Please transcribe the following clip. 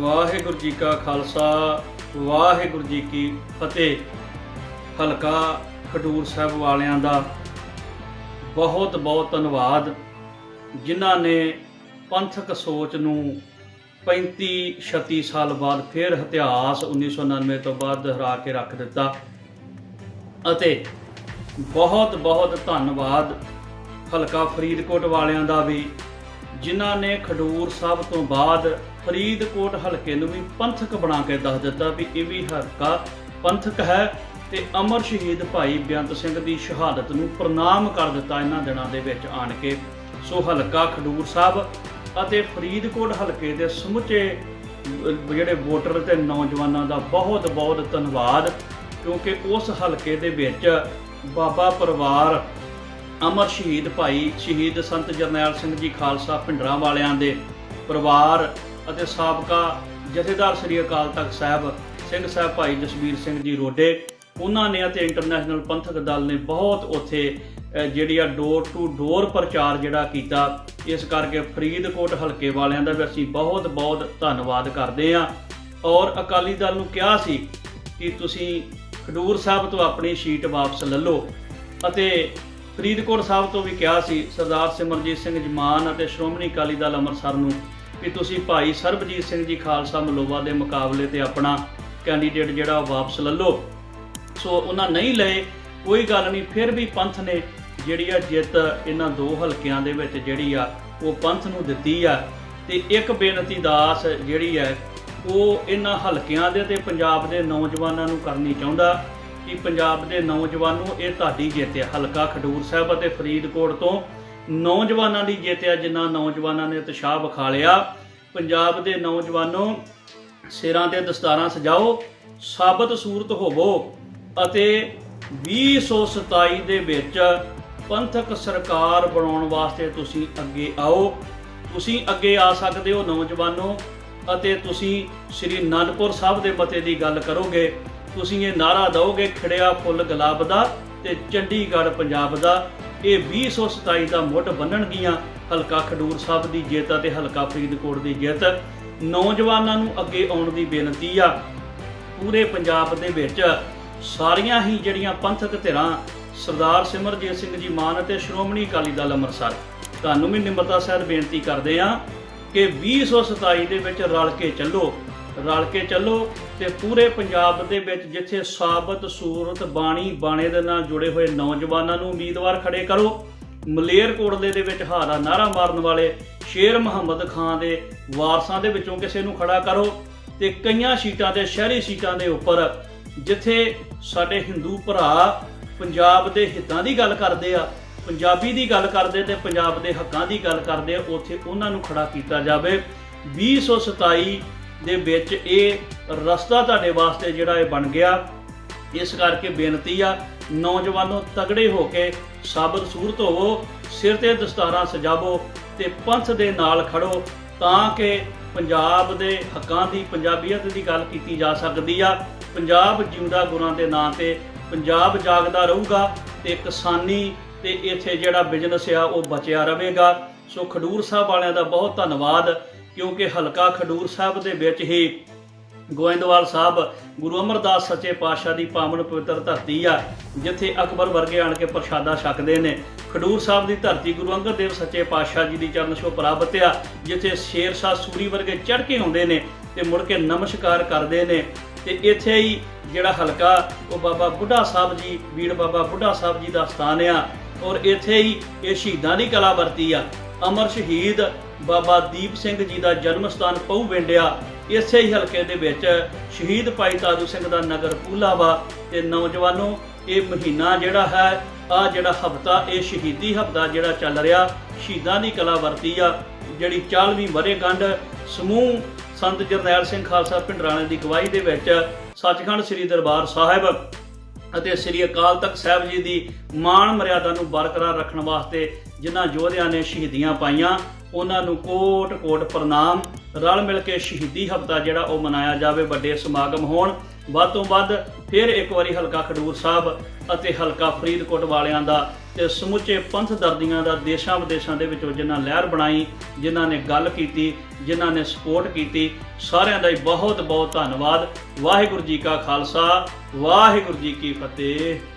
ਵਾਹਿਗੁਰੂ ਜੀ ਕਾ ਖਾਲਸਾ, ਵਾਹਿਗੁਰੂ ਜੀ ਕੀ ਫਤਿਹ। ਹਲਕਾ ਖਡੂਰ ਸਾਹਿਬ ਵਾਲਿਆਂ ਦਾ ਬਹੁਤ ਬਹੁਤ ਧੰਨਵਾਦ, ਜਿਨ੍ਹਾਂ ਨੇ ਪੰਥਕ ਸੋਚ ਨੂੰ 35 36 ਸਾਲ ਬਾਅਦ ਫਿਰ ਇਤਿਹਾਸ 1999 ਤੋਂ ਬਾਅਦ ਦੁਹਰਾ ਕੇ ਰੱਖ ਦਿੱਤਾ। ਅਤੇ ਬਹੁਤ ਬਹੁਤ ਧੰਨਵਾਦ ਹਲਕਾ ਫਰੀਦਕੋਟ ਵਾਲਿਆਂ ਦਾ ਵੀ। ਜਿਨ੍ਹਾਂ ਨੇ ਖਡੂਰ ਸਾਹਿਬ ਤੋਂ ਬਾਅਦ ਫਰੀਦਕੋਟ ਹਲਕੇ ਨੂੰ ਵੀ ਪੰਥਕ ਬਣਾ ਕੇ ਦੱਸ ਦਿੱਤਾ ਵੀ ਇਹ ਵੀ ਹਲਕਾ ਪੰਥਕ ਹੈ ਤੇ ਅਮਰ ਸ਼ਹੀਦ ਭਾਈ ਬੇਅੰਤ ਸਿੰਘ ਦੀ ਸ਼ਹਾਦਤ ਨੂੰ ਪ੍ਰਣਾਮ ਕਰ ਦਿੱਤਾ ਇਹਨਾਂ ਦਿਨਾਂ ਦੇ ਵਿੱਚ ਆਣ ਕੇ। ਸੋ ਹਲਕਾ ਖਡੂਰ ਸਾਹਿਬ ਅਤੇ ਫਰੀਦਕੋਟ ਹਲਕੇ ਦੇ ਸਮੁੱਚੇ ਜਿਹੜੇ ਵੋਟਰ ਤੇ ਨੌਜਵਾਨਾਂ ਦਾ ਬਹੁਤ ਬਹੁਤ ਧੰਨਵਾਦ, ਕਿਉਂਕਿ ਉਸ ਹਲਕੇ ਦੇ ਵਿੱਚ ਬਾਬਾ ਪਰਿਵਾਰ ਅਮਰ ਸ਼ਹੀਦ ਭਾਈ ਸ਼ਹੀਦ ਸੰਤ ਜਰਨੈਲ ਸਿੰਘ ਜੀ ਖਾਲਸਾ ਭਿੰਡਰਾਂ ਵਾਲਿਆਂ ਦੇ ਪਰਿਵਾਰ ਅਤੇ ਸਾਬਕਾ ਜਥੇਦਾਰ ਸ੍ਰੀ ਅਕਾਲ ਤਖਤ ਸਾਹਿਬ, ਸਿੰਘ ਸਾਹਿਬ ਭਾਈ ਜਸਵੀਰ ਸਿੰਘ ਜੀ ਰੋਡੇ, ਉਹਨਾਂ ਨੇ ਅਤੇ ਇੰਟਰਨੈਸ਼ਨਲ ਪੰਥਕ ਦਲ ਨੇ ਬਹੁਤ ਉੱਥੇ ਜਿਹੜੀ ਆ ਡੋਰ ਟੂ ਡੋਰ ਪ੍ਰਚਾਰ ਜਿਹੜਾ ਕੀਤਾ, ਇਸ ਕਰਕੇ ਫਰੀਦਕੋਟ ਹਲਕੇ ਵਾਲਿਆਂ ਦਾ ਵੀ ਅਸੀਂ ਬਹੁਤ ਬਹੁਤ ਧੰਨਵਾਦ ਕਰਦੇ ਹਾਂ। ਔਰ ਅਕਾਲੀ ਦਲ ਨੂੰ ਕਿਹਾ ਸੀ ਕਿ ਤੁਸੀਂ ਖਡੂਰ ਸਾਹਿਬ ਤੋਂ ਆਪਣੀ ਸ਼ੀਟ ਵਾਪਸ ਲੈ ਲਓ ਅਤੇ ਫਰੀਦਕੋਟ ਸਾਹਿਬ ਤੋਂ ਵੀ ਕਿਹਾ ਸੀ, ਸਰਦਾਰ ਸਿਮਰਜੀਤ ਸਿੰਘ ਜਮਾਨ ਅਤੇ ਸ਼੍ਰੋਮਣੀ ਅਕਾਲੀ ਦਲ ਅੰਮ੍ਰਿਤਸਰ ਨੂੰ ਕਿ ਤੁਸੀਂ ਭਾਈ ਸਰਬਜੀਤ ਸਿੰਘ ਜੀ ਖਾਲਸਾ ਮਲੋਵਾ ਦੇ ਮੁਕਾਬਲੇ ਤੇ ਆਪਣਾ ਕੈਂਡੀਡੇਟ ਜਿਹੜਾ ਵਾਪਸ ਲੈ ਲਓ। ਸੋ ਉਹਨਾਂ ਨਹੀਂ ਲਏ, ਕੋਈ ਗੱਲ ਨਹੀਂ, ਫਿਰ ਵੀ ਪੰਥ ਨੇ ਜਿਹੜੀ ਆ ਜਿੱਤ ਇਹਨਾਂ ਦੋ ਹਲਕਿਆਂ ਦੇ ਵਿੱਚ ਜਿਹੜੀ ਆ ਉਹ ਪੰਥ ਨੂੰ ਦਿੱਤੀ ਆ। ਤੇ ਇੱਕ ਬੇਨਤੀ ਦਾਸ ਜਿਹੜੀ ਹੈ ਉਹ ਇਹਨਾਂ ਹਲਕਿਆਂ ਦੇ ਤੇ ਪੰਜਾਬ ਦੇ ਨੌਜਵਾਨਾਂ ਨੂੰ ਕਰਨੀ ਚਾਹੁੰਦਾ। ਕਿ ਪੰਜਾਬ ਦੇ ਨੌਜਵਾਨ ਨੂੰ ਇਹ ਤੁਹਾਡੀ ਜਿੱਤ ਹੈ ਹਲਕਾ ਖਡੂਰ ਸਾਹਿਬ ਅਤੇ ਫਰੀਦਕੋਟ ਤੋਂ ਨੌਜਵਾਨਾਂ ਦੀ ਜਿੱਤ ਹੈ ਜਿਨ੍ਹਾਂ ਨੌਜਵਾਨਾਂ ਨੇ ਉਤਸ਼ਾਹ ਵਿਖਾ ਲਿਆ। ਪੰਜਾਬ ਦੇ ਨੌਜਵਾਨੋ ਸਿਰਾਂ ਤੇ ਦਸਤਾਰਾਂ ਸਜਾਓ, ਸਾਬਤ ਸੂਰਤ ਹੋਵੋ ਅਤੇ 2027 ਦੇ ਵਿੱਚ ਪੰਥਕ ਸਰਕਾਰ ਬਣਾਉਣ ਵਾਸਤੇ ਤੁਸੀਂ ਅੱਗੇ ਆਓ। ਤੁਸੀਂ ਅੱਗੇ ਆ ਸਕਦੇ ਹੋ ਨੌਜਵਾਨੋ ਅਤੇ ਤੁਸੀਂ ਸ੍ਰੀ ਅਨੰਦਪੁਰ ਸਾਹਿਬ ਦੇ ਮਤੇ ਦੀ ਗੱਲ ਕਰੋਗੇ। ਤੁਸੀਂ ਇਹ ਨਾਰਾ ਦਿਓਗੇ ਖਿੜਿਆ ਫੁੱਲ ਗੁਲਾਬ ਦਾ ਤੇ ਚੰਡੀਗੜ੍ਹ ਪੰਜਾਬ ਦਾ। ਇਹ 2027 ਦਾ ਮੁੱਢ ਬੰਨਣਗੀਆਂ ਹਲਕਾ ਖਡੂਰ ਸਾਹਿਬ ਦੀ ਜਿੱਤ ਅਤੇ ਹਲਕਾ ਫਰੀਦਕੋਟ ਦੀ ਜਿੱਤ। ਨੌਜਵਾਨਾਂ ਨੂੰ ਅੱਗੇ ਆਉਣ ਦੀ ਬੇਨਤੀ ਆ ਪੂਰੇ ਪੰਜਾਬ ਦੇ ਵਿੱਚ। ਸਾਰੀਆਂ ਹੀ ਜਿਹੜੀਆਂ ਪੰਥਕ ਧਿਰਾਂ ਸਰਦਾਰ ਸਿਮਰਜੀਤ ਸਿੰਘ ਜੀ ਮਾਨ ਅਤੇ ਸ਼੍ਰੋਮਣੀ ਅਕਾਲੀ ਦਲ ਅੰਮ੍ਰਿਤਸਰ। ਤੁਹਾਨੂੰ ਵੀ ਨਿਮਰਤਾ ਸਹਿਤ ਬੇਨਤੀ ਕਰਦੇ ਆ ਕਿ 2027 ਦੇ ਵਿੱਚ ਰਲ ਕੇ ਚੱਲੋ। ਰਲ ਕੇ ਚੱਲੋ ਤੇ ਪੂਰੇ ਪੰਜਾਬ ਦੇ ਵਿੱਚ ਜਿੱਥੇ ਸਾਬਤ, ਸੂਰਤ, ਬਾਣੀ, ਬਾਣੇ ਦੇ ਨਾਲ ਜੁੜੇ ਹੋਏ ਨੌਜਵਾਨਾਂ ਨੂੰ ਉਮੀਦਵਾਰ ਖੜੇ ਕਰੋ ਮਲੇਰਕੋਟਲੇ ਦੇ ਵਿੱਚ ਹਾਰਾ ਨਾਰਾ ਮਾਰਨ ਵਾਲੇ ਸ਼ੇਰ ਮੁਹੰਮਦ ਖਾਨ ਦੇ ਵਾਰਸਾਂ ਦੇ ਵਿੱਚੋਂ ਕਿਸੇ ਨੂੰ ਖੜਾ ਕਰੋ ਤੇ ਕਈਆਂ ਸੀਟਾਂ ਤੇ, ਸ਼ਹਿਰੀ ਸੀਟਾਂ ਦੇ ਉੱਪਰ ਜਿੱਥੇ ਸਾਡੇ ਹਿੰਦੂ ਭਰਾ ਪੰਜਾਬ ਦੇ ਹਿੱਤਾਂ ਦੀ ਗੱਲ ਕਰਦੇ ਆ, ਪੰਜਾਬੀ ਦੀ ਗੱਲ ਕਰਦੇ ਤੇ ਪੰਜਾਬ ਦੇ ਹੱਕਾਂ ਦੀ ਗੱਲ ਕਰਦੇ ਆ, ਉੱਥੇ ਉਹਨਾਂ ਨੂੰ ਖੜਾ ਕੀਤਾ ਜਾਵੇ। 2027 ਦੇ ਵਿੱਚ ਇਹ ਰਸਤਾ ਤੁਹਾਡੇ ਵਾਸਤੇ ਜਿਹੜਾ ਇਹ ਬਣ ਗਿਆ। ਇਸ ਕਰਕੇ ਬੇਨਤੀ ਆ, ਨੌਜਵਾਨੋ ਤਗੜੇ ਹੋ ਕੇ ਸਾਬਤ ਸੂਰਤ ਹੋਵੋ, ਸਿਰ ਤੇ ਦਸਤਾਰਾਂ ਸਜਾਵੋ ਤੇ ਪੰਥ ਦੇ ਨਾਲ ਖੜੋ ਤਾਂ ਕਿ ਪੰਜਾਬ ਦੇ ਹੱਕਾਂ ਦੀ, ਪੰਜਾਬੀਅਤ ਦੀ ਗੱਲ ਕੀਤੀ ਜਾ ਸਕਦੀ ਆ। ਪੰਜਾਬ ਜਿਉਂਦਾ ਗੁਰਾਂ ਦੇ ਨਾਂ ਤੇ, ਪੰਜਾਬ ਜਾਗਦਾ ਰਹੂਗਾ ਤੇ ਕਿਸਾਨੀ ਤੇ ਇੱਥੇ ਜਿਹੜਾ ਬਿਜ਼ਨਸ ਆ ਉਹ ਬਚਿਆ ਰਹੇਗਾ। ਸੋ ਖਡੂਰ ਸਾਹਿਬ ਵਾਲਿਆਂ ਦਾ ਬਹੁਤ ਧੰਨਵਾਦ। ਕਿਉਂਕਿ ਹਲਕਾ ਖਡੂਰ ਸਾਹਿਬ ਦੇ ਵਿੱਚ ਹੀ ਗੋਇੰਦਵਾਲ ਸਾਹਿਬ ਗੁਰੂ ਅਮਰਦਾਸ ਸੱਚੇ ਪਾਤਸ਼ਾਹ ਦੀ ਪਾਵਨ ਪਵਿੱਤਰ ਧਰਤੀ ਆ, ਜਿੱਥੇ ਅਕਬਰ ਵਰਗੇ ਆਣ ਕੇ ਪ੍ਰਸ਼ਾਦਾ ਛਕਦੇ ਨੇ। ਖਡੂਰ ਸਾਹਿਬ ਦੀ ਧਰਤੀ ਗੁਰੂ ਅੰਗਦ ਦੇਵ ਸੱਚੇ ਪਾਤਸ਼ਾਹ ਜੀ ਦੀ ਚਰਨ ਛੋ ਪ੍ਰਾਪਤ ਆ, ਜਿੱਥੇ ਸ਼ੇਰ ਸ਼ਾਹ ਸੂਰੀ ਵਰਗੇ ਚੜ ਕੇ ਆਉਂਦੇ ਨੇ ਤੇ ਮੁੜ ਕੇ ਨਮਸਕਾਰ ਕਰਦੇ ਨੇ। ਤੇ ਇੱਥੇ ਹੀ ਜਿਹੜਾ ਹਲਕਾ, ਉਹ ਬਾਬਾ ਬੁੱਢਾ ਸਾਹਿਬ ਜੀ, ਵੀਰ ਬਾਬਾ ਬੁੱਢਾ ਸਾਹਿਬ ਜੀ ਦਾ ਸਥਾਨ ਆ। ਔਰ ਇੱਥੇ ਹੀ ਇਹ ਸ਼ਹੀਦਾਂ ਦੀ ਕਲਾ ਵਰਤੀ ਆ। ਅਮਰ ਸ਼ਹੀਦ ਬਾਬਾ ਦੀਪ ਸਿੰਘ ਜੀ ਦਾ ਜਨਮ ਸਥਾਨ ਪਹੂ ਵਿੰਡਿਆ। ਇਸੇ ਹੀ ਹਲਕੇ ਦੇ ਵਿੱਚ ਸ਼ਹੀਦ ਭਾਈ ਤਾਰੂ ਸਿੰਘ ਦਾ ਨਗਰ ਪੂਲਾਵਾ ਤੇ ਨੌਜਵਾਨੋ, ਇਹ ਮਹੀਨਾ ਜਿਹੜਾ ਹੈ ਆ ਜਿਹੜਾ ਹਫਤਾ, ਇਹ ਸ਼ਹੀਦੀ ਹਫਤਾ ਜਿਹੜਾ ਚੱਲ ਰਿਹਾ, ਸ਼ਹੀਦਾਂ ਦੀ ਕਲਾ ਵਰਤੀ ਆ। ਜਿਹੜੀ 40ਵੀਂ ਵਰੇਗੰਢ ਸਮੂਹ ਸੰਤ ਜਰਨੈਲ ਸਿੰਘ ਖਾਲਸਾ ਪਿੰਡਰਾਣੇ ਦੀ ਗਵਾਹੀ ਦੇ ਵਿੱਚ ਸੱਚਖੰਡ ਸ੍ਰੀ ਦਰਬਾਰ ਸਾਹਿਬ ਅਤੇ ਸ੍ਰੀ ਅਕਾਲ ਤਖਤ ਸਾਹਿਬ ਜੀ ਦੀ ਮਾਣ ਮਰਿਆਦਾ ਨੂੰ ਬਰਕਰਾਰ ਰੱਖਣ ਵਾਸਤੇ ਜਿਨ੍ਹਾਂ ਯੋਧਿਆਂ ਨੇ ਸ਼ਹੀਦੀਆਂ ਪਾਈਆਂ। ਉਹਨਾਂ ਨੂੰ ਕੋਟ-ਕੋਟ ਪ੍ਰਣਾਮ, ਰਲ ਮਿਲ ਕੇ ਸ਼ਹੀਦੀ ਹਫਤਾ ਜਿਹੜਾ ਉਹ ਮਨਾਇਆ ਜਾਵੇ ਵੱਡੇ ਸਮਾਗਮ ਹੋਣ। ਵੱਧ ਤੋਂ ਵੱਧ ਫਿਰ ਇੱਕ ਵਾਰੀ ਹਲਕਾ ਖਡੂਰ ਸਾਹਿਬ ਅਤੇ ਹਲਕਾ ਫਰੀਦਕੋਟ ਵਾਲਿਆਂ ਦਾ ਤੇ ਸਮੁੱਚੇ ਪੰਥ ਦਰਦੀਆਂ ਦਾ ਦੇਸ਼ਾਂ ਵਿਦੇਸ਼ਾਂ ਦੇ ਵਿੱਚੋਂ ਜਿਨ੍ਹਾਂ ਲਹਿਰ ਬਣਾਈ, ਜਿਨ੍ਹਾਂ ਨੇ ਗੱਲ ਕੀਤੀ, ਜਿਨ੍ਹਾਂ ਨੇ ਸਪੋਰਟ ਕੀਤੀ, ਸਾਰਿਆਂ ਦਾ ਹੀ ਬਹੁਤ ਬਹੁਤ ਧੰਨਵਾਦ। ਵਾਹਿਗੁਰੂ ਜੀ ਕਾ ਖਾਲਸਾ, ਵਾਹਿਗੁਰੂ ਜੀ ਕੀ ਫਤਿਹ।